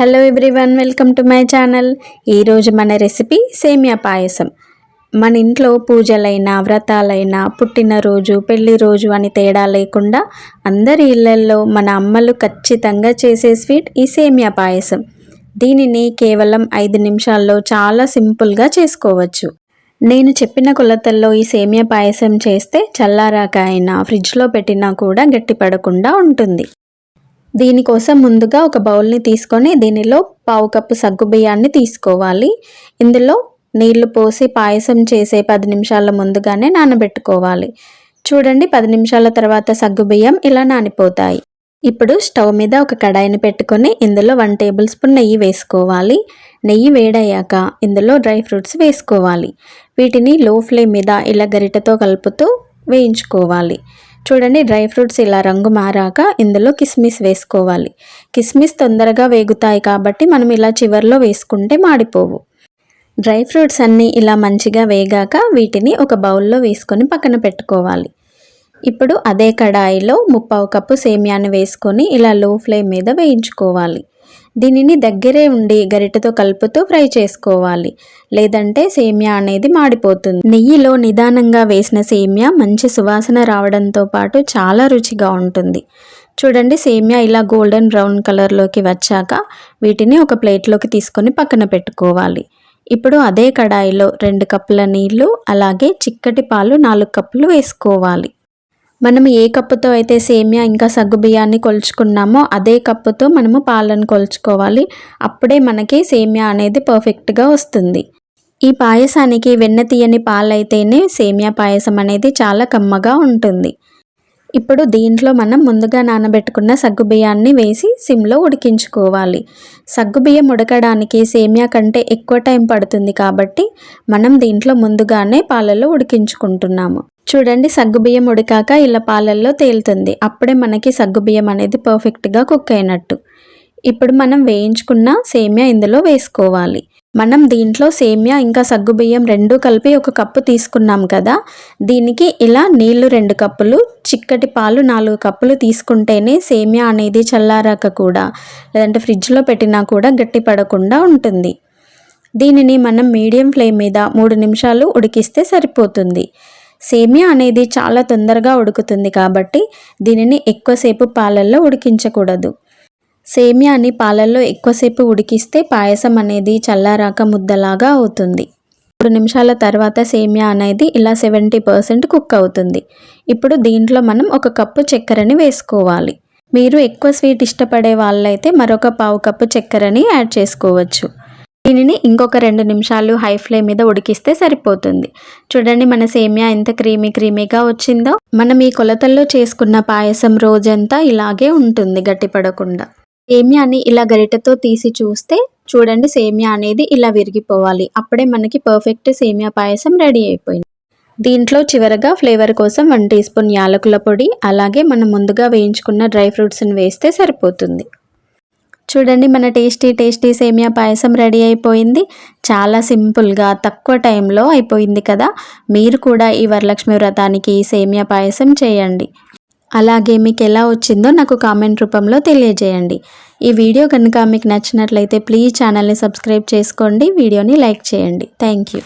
Hello everyone welcome to my channel ఈరోజు మన recipe సేమియా పాయసం. మన ఇంట్లో పూజలైనా వ్రతాలైనా పుట్టినరోజు పెళ్ళి రోజు అని తేడా లేకుండా అందరి ఇళ్ళల్లో మన అమ్మలు ఖచ్చితంగా చేసే స్వీట్ ఈ సేమియా పాయసం. దీనిని కేవలం ఐదు నిమిషాల్లో చాలా సింపుల్గా చేసుకోవచ్చు. నేను చెప్పిన కొలతల్లో ఈ సేమియా పాయసం చేస్తే చల్లారాక అయినా ఫ్రిడ్జ్లో పెట్టినా కూడా గట్టిపడకుండా ఉంటుంది. దీనికోసం ముందుగా ఒక బౌల్ని తీసుకొని దీనిలో పావు కప్పు సగ్గు బియ్యాన్ని తీసుకోవాలి. ఇందులో నీళ్ళు పోసి పాయసం చేసే పది నిమిషాల ముందుగానే నానబెట్టుకోవాలి. చూడండి పది నిమిషాల తర్వాత సగ్గు బియ్యం ఇలా నానిపోతాయి. ఇప్పుడు స్టవ్ మీద ఒక కడాయిని పెట్టుకొని ఇందులో వన్ టేబుల్ స్పూన్ నెయ్యి వేసుకోవాలి. నెయ్యి వేడయ్యాక ఇందులో డ్రై ఫ్రూట్స్ వేసుకోవాలి. వీటిని లో ఫ్లేమ్ మీద ఇలా గరిటతో కలుపుతూ వేయించుకోవాలి. చూడండి డ్రై ఫ్రూట్స్ ఇలా రంగు మారాక ఇందులో కిస్మిస్ వేసుకోవాలి. కిస్మిస్ తొందరగా వేగుతాయి కాబట్టి మనం ఇలా చివర్లో వేసుకుంటే మాడిపోవు. డ్రై ఫ్రూట్స్ అన్నీ ఇలా మంచిగా వేగాక వీటిని ఒక బౌల్లో వేసుకొని పక్కన పెట్టుకోవాలి. ఇప్పుడు అదే కడాయిలో ముప్పావు కప్పు సేమియాను వేసుకొని ఇలా లో ఫ్లేమ్ మీద వేయించుకోవాలి. దీనిని దగ్గరే ఉండి గరిటెతో కలుపుతూ ఫ్రై చేసుకోవాలి. లేదంటే సేమియా అనేది మాడిపోతుంది. నెయ్యిలో నిదానంగా వేసిన సేమియా మంచి సువాసన రావడంతో పాటు చాలా రుచిగా ఉంటుంది. చూడండి సేమియా ఇలా గోల్డెన్ బ్రౌన్ కలర్లోకి వచ్చాక వీటిని ఒక ప్లేట్లోకి తీసుకొని పక్కన పెట్టుకోవాలి. ఇప్పుడు అదే కడాయిలో రెండు కప్పుల నీళ్ళు అలాగే చిక్కటి పాలు నాలుగు కప్పులు వేసుకోవాలి. మనం ఏ కప్పుతో అయితే సేమియా ఇంకా సగ్గు బియ్యాన్ని కొలుచుకున్నామో అదే కప్పుతో మనము పాలను కొలుచుకోవాలి. అప్పుడే మనకి సేమియా అనేది పర్ఫెక్ట్గా వస్తుంది. ఈ పాయసానికి వెన్న తీయని పాలైతేనే సేమియా పాయసం అనేది చాలా కమ్మగా ఉంటుంది. ఇప్పుడు దీంట్లో మనం ముందుగా నానబెట్టుకున్న సగ్గుబియ్యాన్ని వేసి సిమ్లో ఉడికించుకోవాలి. సగ్గుబియ్యం ఉడకడానికి సేమియా కంటే ఎక్కువ టైం పడుతుంది కాబట్టి మనం దీంట్లో ముందుగానే పాలలో ఉడికించుకుంటున్నాము. చూడండి సగ్గుబియ్యం ఉడికాక ఇలా పాలల్లో తేలుతుంది. అప్పుడే మనకి సగ్గుబియ్యం అనేది పర్ఫెక్ట్గా కుక్ అయినట్టు. ఇప్పుడు మనం వేయించుకున్న సేమియా ఇందులో వేసుకోవాలి. మనం దీంట్లో సేమియా ఇంకా సగ్గుబియ్యం రెండు కలిపి ఒక కప్పు తీసుకున్నాం కదా. దీనికి ఇలా నీళ్ళు రెండు కప్పులు చిక్కటి పాలు నాలుగు కప్పులు తీసుకుంటేనే సేమియా అనేది చల్లారాక కూడా లేదంటే ఫ్రిడ్జ్లో పెట్టినా కూడా గట్టి పడకుండా ఉంటుంది. దీనిని మనం మీడియం ఫ్లేమ్ మీద మూడు నిమిషాలు ఉడికిస్తే సరిపోతుంది. సేమియా అనేది చాలా తొందరగా ఉడుకుతుంది కాబట్టి దీనిని ఎక్కువసేపు పాలల్లో ఉడికించకూడదు. సేమియాని పాలల్లో ఎక్కువసేపు ఉడికిస్తే పాయసం అనేది చల్లారాక ముద్దలాగా అవుతుంది. మూడు నిమిషాల తర్వాత సేమియా అనేది ఇలా సెవెంటీ పర్సెంట్ కుక్ అవుతుంది. ఇప్పుడు దీంట్లో మనం ఒక కప్పు చక్కెరని వేసుకోవాలి. మీరు ఎక్కువ స్వీట్ ఇష్టపడే వాళ్ళైతే మరొక పావు కప్పు చక్కెరని యాడ్ చేసుకోవచ్చు. దీనిని ఇంకొక రెండు నిమిషాలు హై ఫ్లేమ్ మీద ఉడికిస్తే సరిపోతుంది. చూడండి మన సేమియా ఎంత క్రీమీ క్రీమీగా వచ్చిందో. మనం ఈ కొలతల్లో చేసుకున్న పాయసం రోజంతా ఇలాగే ఉంటుంది గట్టిపడకుండా. సేమియాని ఇలా గరిటతో తీసి చూస్తే చూడండి సేమియా అనేది ఇలా విరిగిపోవాలి. అప్పుడే మనకి పర్ఫెక్ట్ సేమియా పాయసం రెడీ అయిపోయింది. దీంట్లో చివరగా ఫ్లేవర్ కోసం వన్ టీ స్పూన్ యాలకుల పొడి అలాగే మనం ముందుగా వేయించుకున్న డ్రై ఫ్రూట్స్ని వేస్తే సరిపోతుంది. చూడండి మన టేస్టీ టేస్టీ సేమియా పాయసం రెడీ అయిపోయింది. చాలా సింపుల్గా తక్కువ టైంలో అయిపోయింది కదా? మీరు కూడా ఈ వరలక్ష్మి వ్రతానికి సేమియా పాయసం చేయండి. అలాగే మీకు ఎలా వచ్చిందో నాకు కామెంట్ రూపంలో తెలియజేయండి. ఈ వీడియో కనుక మీకు నచ్చినట్లయితే ప్లీజ్ ఛానల్ని సబ్స్క్రైబ్ చేసుకోండి వీడియోని లైక్ చేయండి. Thank you.